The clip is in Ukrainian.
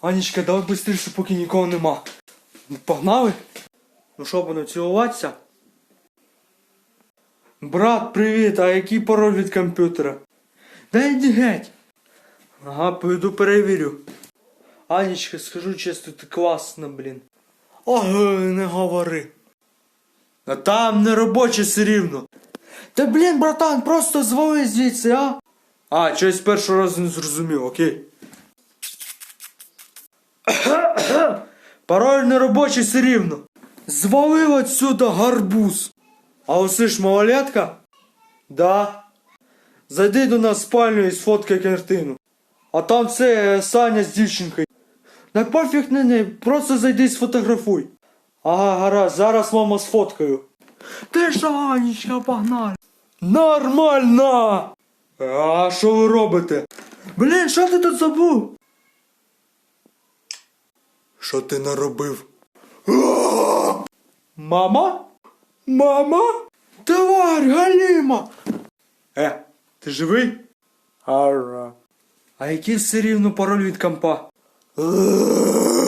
Анічка, давай швидше, поки нікого нема. Погнали? Ну що, будемо цілуватися? Брат, привіт, а який пароль від комп'ютера? Да йди геть. Ага, пойду перевірю. Анічка, скажу чесно, ти класна, блін. Ой, не говори. А там не робоче все рівно. Та блін, братан, просто звали звідси, а? А, щось першого разу не зрозумів, окей. Пароль не робочий все рівно. Звалив отсюда гарбуз. А оси ж малолетка? Да. Зайди до нас в спальню і сфоткай картину. А там це е, Саня з дівчинкою. Да пофіг на неї, просто зайди і сфотографуй. Ага, гаразд, зараз мама сфоткаю. Ти що, Анічка, погнали? Нормально! А що ви робите? Блін, що ти тут забув? Що ти наробив? Мама? Мама? Товар, Галіма! Е, ти живий? Ара. А який все рівно пароль від компа?